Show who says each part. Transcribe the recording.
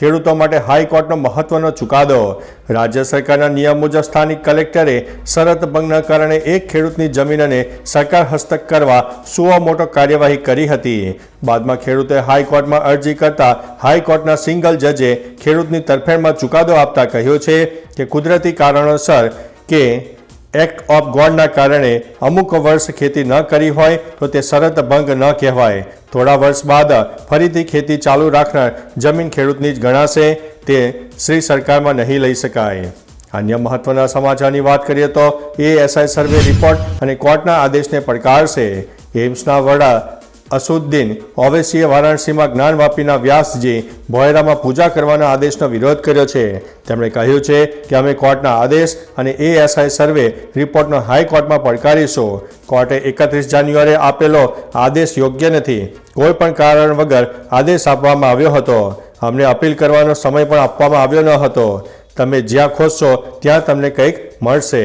Speaker 1: ખેડૂતો માટે હાઈકોર્ટનો મહત્વનો ચુકાદો. રાજ્ય સરકારના નિયમ મુજબ સ્થાનિક કલેક્ટરે શરત ભંગના કારણે એક ખેડૂતની જમીનને સરકાર હસ્તક કરવા સુઓ મોટો કાર્યવાહી કરી હતી. બાદમાં ખેડૂતે હાઈકોર્ટમાં અરજી કરતા હાઈકોર્ટના સિંગલ જજે ખેડૂતની તરફેણમાં ચુકાદો આપતા કહ્યું છે કે કુદરતી કારણોસર કે એક્ટ ઓફ ગોડના કારણે અમુક વર્ષ ખેતી ન કરી હોય તો તે શરત ભંગ ન કહેવાય. થોડા વર્ષ બાદ ફરીથી ખેતી ચાલુ રાખનાર જમીન ખેડૂતની જ ગણાશે. તે શ્રી સરકારમાં નહીં લઈ શકાય. અન્ય મહત્વના સમાચારની વાત કરીએ તો એએસઆઈ સર્વે રિપોર્ટ અને કોર્ટના આદેશને પડકારશે. એમ્સના વડા અસુદ્દીન ઓવેસીએ વારાણસીમાં જ્ઞાનવાપીના વ્યાસજી ભોયરામાં પૂજા કરવાના આદેશનો વિરોધ કર્યો છે. તેમણે કહ્યું છે કે અમે કોર્ટના આદેશ અને એએસઆઈ સર્વે રિપોર્ટનો હાઈકોર્ટમાં પડકારીશું. કોર્ટે એકત્રીસ જાન્યુઆરીએ આપેલો આદેશ યોગ્ય નથી. કોઈ પણ કારણ વગર આદેશ આપવામાં આવ્યો હતો. અમને અપીલ કરવાનો સમય પણ આપવામાં આવ્યો ન હતો. તમે જ્યાં ખોજશો ત્યાં તમને કંઈક મળશે.